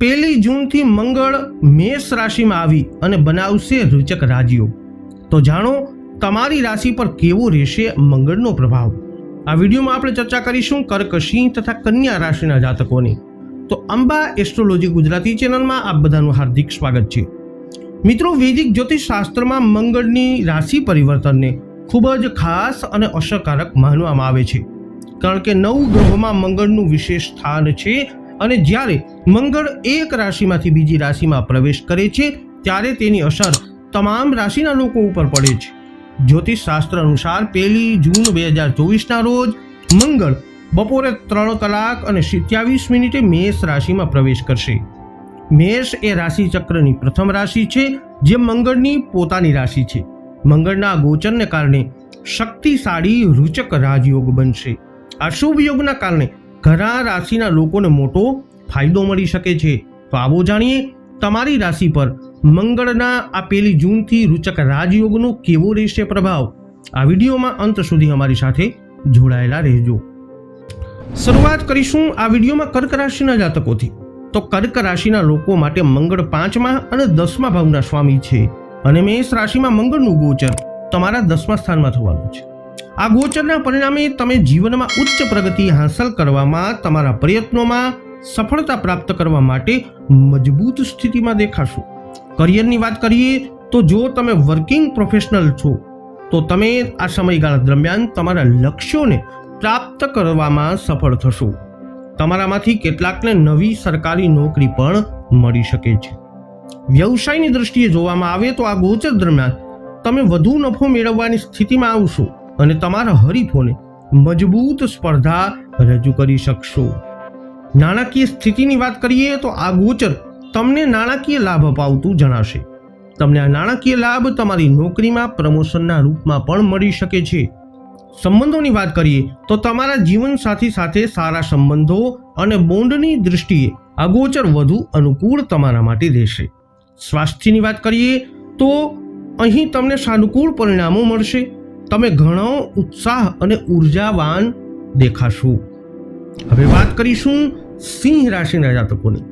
પહેલી જૂનથી મંગળ મેષ રાશિમાં આવી અને બનાવશે રૂચક રાજયોગ તો જાણો, તમારી રાશિ પર કેવો રહેશે મંગળનો પ્રભાવ? આ વિડીયોમાં આપણે ચર્ચા કરીશું કર્કશિંહ તથા કન્યા રાશિના જાતકોની. તો અંબા એસ્ટ્રોલોજી ગુજરાતી ચેનલમાં આપ બધાનું હાર્દિક સ્વાગત છે. મિત્રો, વૈદિક જ્યોતિષ શાસ્ત્રમાં મંગળની રાશિ પરિવર્તનને ખૂબ જ ખાસ અને અસરકારક માનવામાં આવે છે. કારણ કે નવ ગ્રહોમાં મંગળનું વિશેષ સ્થાન છે અને જ્યારે મંગળ એક રાશિમાંથી બીજી રાશિમાં પ્રવેશ કરે છે, ત્યારે તેની અસર તમામ રાશિના લોકો ઉપર પડે છે. જ્યોતિષ શાસ્ત્ર અનુસાર પહેલી જૂન બે હજાર ચોવીસના રોજ મંગળ બપોરે ત્રણ કલાક અને સિત્યાવીસ મિનિટે મેષ રાશિમાં પ્રવેશ કરશે. મેષ એ રાશિ ચક્રની પ્રથમ રાશિ છે, જે મંગળની પોતાની રાશિ છે. મંગળના ગોચરને કારણે શક્તિશાળી રૂચક રાજયોગ બનશે. આ શુભ યોગના કારણે ઘણા રાશિના લોકોને મોટો ફાયદો મળી શકે છે. તો આવો જાણીએ તમારી રાશિ પર મંગળના આ પહેલી જૂનથી રૂચક રાજયોગનો કેવો રહેશે પ્રભાવ? આ વિડીયોમાં અંત સુધી અમારી સાથે જોડાયેલા રહેજો. શરૂઆત કરીશું આ વિડીયોમાં કર્ક રાશિના જાતકોથી. તો કર્ક રાશિના લોકો માટે મંગળ પાંચમા અને દસમા ભાવના સ્વામી છે. અને મેષ રાશિમાં મંગળનું ગોચર તમારા દસમા સ્થાનમાં થવાનું છે. આ ગોચરના પરિણામે તમે જીવનમાં ઉચ્ચ પ્રગતિ હાંસલ કરવામાં, તમારા પ્રયત્નોમાં સફળતા પ્રાપ્ત કરવા માટે મજબૂત સ્થિતિમાં દેખાશો. કરિયરની વાત કરીએ, તો જો તમે વર્કિંગ પ્રોફેશનલ છો, તો તમે આ સમયગાળા દરમિયાન તમારા લક્ષ્યોને પ્રાપ્ત કરવામાં સફળ થશો. તમારામાંથી કેટલાકને નવી સરકારી નોકરી પણ મળી શકે છે. વ્યવસાયની દ્રષ્ટિએ જોવામાં આવે તો આ ગોચર દરમિયાન તમે વધુ નફો મેળવવાની સ્થિતિમાં આવશો. અને તમારા હરીફોને મજબૂત સ્પર્ધા રજૂ કરી શકશો. નાણાકીય સ્થિતિની વાત કરીએ તો આ ગોચર તમને નાણાકીય લાભ અપાવતું જણાશે. તમને આ નાણાકીય લાભ તમારી નોકરીમાં, પ્રમોશનના રૂપમાં પણ મળી શકે છે. સંબંધોની વાત કરીએ તો તમારા જીવનસાથી સાથે સારા સંબંધો અને બોન્ડની દૃષ્ટિએ અગોચર વધુ અનુકૂળ તમારા માટે રહેશે. સ્વાસ્થ્યની વાત કરીએ તો અહીં તમને સાનુકૂળ પરિણામો મળશે. તમે ઘણો ઉત્સાહ અને ઉર્જાવાન દેખાશો. હવે વાત કરીશું સિંહ રાશિના જાતકોની.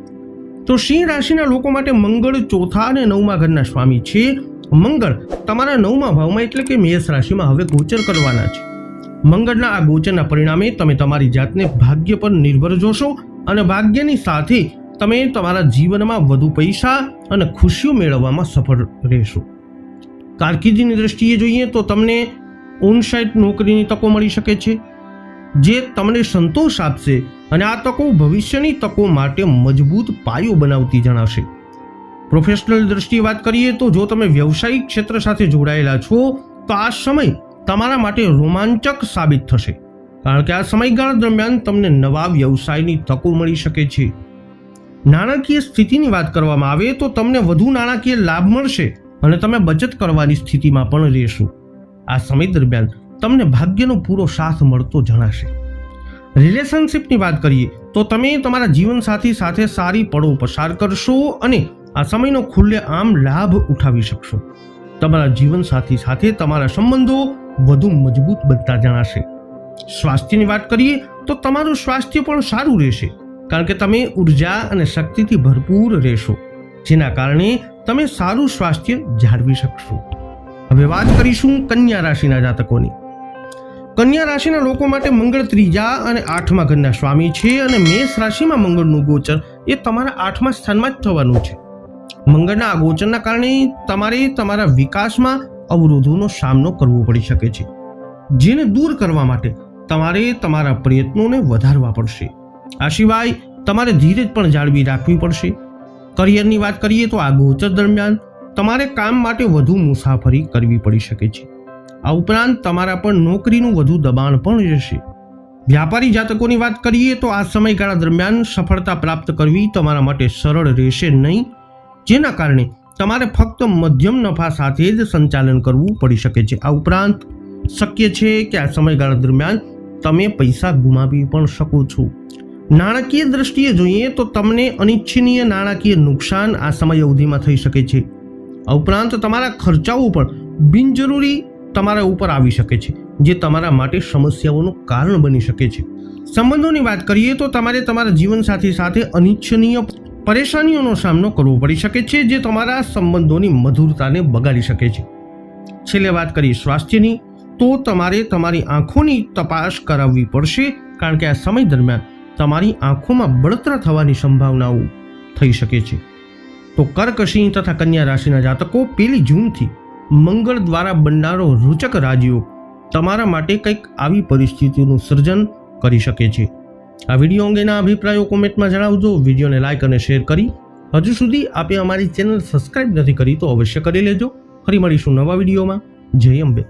તો સિંહ રાશિના લોકો માટે મંગળ ચોથા અને નવમા ઘરના સ્વામી છે. મંગળ તમારા નવમા ભાવમાં એટલે કે મેષ રાશિમાં હવે ગોચર કરવાના છે. મંગળના આ ગોચરના પરિણામે તમે તમારી જાતને ભાગ્ય પર નિર્ભર જોશો અને ભાગ્યની સાથે તમે તમારા જીવનમાં વધુ પૈસા અને ખુશીઓ મેળવવામાં સફળ રહેશો. કારકિર્દીની દ્રષ્ટિએ જોઈએ તો તમને ઓનસાઇટ નોકરીની તકો મળી શકે છે? જે તમને સંતોષ આપશે અને આ તકો ભવિષ્યની તકો માટે મજબૂત પાયો બનાવતી જણાશે. પ્રોફેશનલ દ્રષ્ટિએ વાત કરીએ તો જો તમે વ્યવસાયિક ક્ષેત્ર સાથે જોડાયેલા છો, તો આ સમય તમારા માટે રોમાંચક સાબિત થશે. કારણ કે આ સમયગાળા દરમિયાન તમને નવા વ્યવસાયની તકો મળી શકે છે. નાણાકીય સ્થિતિની વાત કરવામાં આવે તો તમને વધુ નાણાકીય લાભ મળશે અને તમે બચત કરવાની સ્થિતિમાં પણ રહેશો. આ સમય દરમિયાન તમને ભાગ્યનો પૂરો સાથ મળતો જણાશે. રિલેશનશિપની વાત કરીએ, તો તમે તમારા જીવનસાથી સાથે સારી પળો પસાર કરશો અને આ સમયનો ખુલ્લે આમ લાભ ઉઠાવી શકશો. તમારા જીવનસાથી સાથે તમારા સંબંધો વધુ મજબૂત બનતા જણાશે. સ્વાસ્થ્યની વાત કરીએ, તો તમારું સ્વાસ્થ્ય પણ સારું રહેશે, કારણ કે તમે ઊર્જા અને શક્તિથી ભરપૂર રહેશો, જેના કારણે તમે સારું સ્વાસ્થ્ય જાળવી શકશો. હવે વાત કરીશું કન્યા રાશિના જાતકોની. કન્યા રાશિના લોકો માટે મંગળ ત્રીજા અને આઠમા ઘરના સ્વામી છે અને મેષ રાશિમાં મંગળનું ગોચર એ તમારા આઠમા સ્થાનમાં જ થવાનું છે. મંગળના આ ગોચરના કારણે તમારે તમારા વિકાસમાં અવરોધોનો સામનો કરવો પડી શકે છે. જેને દૂર કરવા માટે તમારે તમારા પ્રયત્નોને વધારવા પડશે. આ સિવાય તમારે ધીરજ પણ જાળવી રાખવી પડશે. કરિયરની વાત કરીએ તો આ ગોચર દરમિયાન તમારે કામ માટે વધુ મુસાફરી કરવી પડી શકે છે. આ ઉપરાંત તમારા પર નોકરીનું વધુ દબાણ પણ રહેશે. વ્યાપારી જાતકોની વાત કરીએ તો આ સમયગાળા દરમિયાન સફળતા પ્રાપ્ત કરવી તમારા માટે સરળ રહેશે નહીં, જેના કારણે તમારે ફક્ત મધ્યમ નફા સાથે જ સંચાલન કરવું પડી શકે છે. આ ઉપરાંત શક્ય છે કે આ સમયગાળા દરમિયાન તમે પૈસા ગુમાવી પણ શકો છો. નાણાકીય દ્રષ્ટિએ જોઈએ તો તમને અનિચ્છનીય નાણાકીય નુકસાન આ સમય અવધિમાં થઈ શકે છે. ઉપરાંત તમારા ખર્ચાઓ પણ બિનજરૂરી તમારા ઉપર આવી શકે છે, જે તમારા માટે સમસ્યાઓનું કારણ બની શકે છે. સંબંધોની વાત કરીએ તો તમારે તમારા જીવનસાથી સાથે અનિચ્છનીય પરેશાનીઓનો સામનો કરવો પડી શકે છે, જે તમારા સંબંધોની મધુરતાને બગાડી શકે છે. છેલ્લે વાત કરીએ સ્વાસ્થ્યની, તો તમારે તમારી આંખોની તપાસ કરાવવી પડશે, કારણ કે આ સમય દરમિયાન તમારી આંખોમાં બળતરા થવાની સંભાવનાઓ થઈ શકે છે. તો કર્કશી તથા કન્યા રાશિના જાતકો પેલી જૂનથી મંગળ દ્વારા બનનારો રૂચક રાજયોગ તમારા માટે કંઈક આવી પરિસ્થિતિનું સર્જન કરી શકે છે. આ વીડિયો અંગેના અભિપ્રાયો કોમેન્ટમાં જણાવજો. વિડીયોને લાઇક અને શેર કરી હજુ સુધી આપે અમારી ચેનલ સબસ્ક્રાઇબ નથી કરી તો અવશ્ય કરી લેજો. ફરી મળીશું નવા વિડીયોમાં. જય અંબે.